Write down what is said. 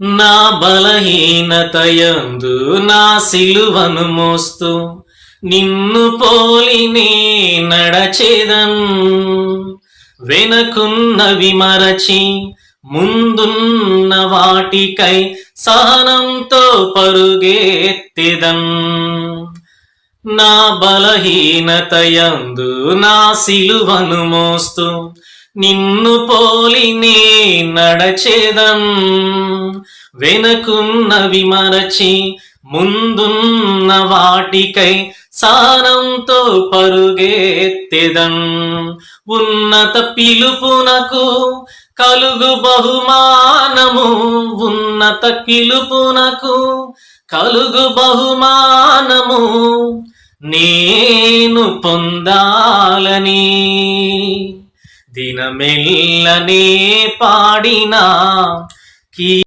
నా బలహీనతయందు నా సిలువను మోస్తూ నిన్ను పోలినే నడచేదన్. వెనకున్నవి మరచి ముందున్న వాటికై సహనంతో పరుగెత్తెదన్. నా బలహీనతయందు నా సిలువను మోస్తూ నిన్ను పోలినే నడచేదం. వెనకున్నవి మరచి ముందున్న వాటికై సానంతో పరుగెత్తెదం. ఉన్నత పిలుపునకు కలుగు బహుమానము. ఉన్నత పిలుపునకు కలుగు బహుమానము. నేను పొందాలని దినమెల్లనే పాడినా కీ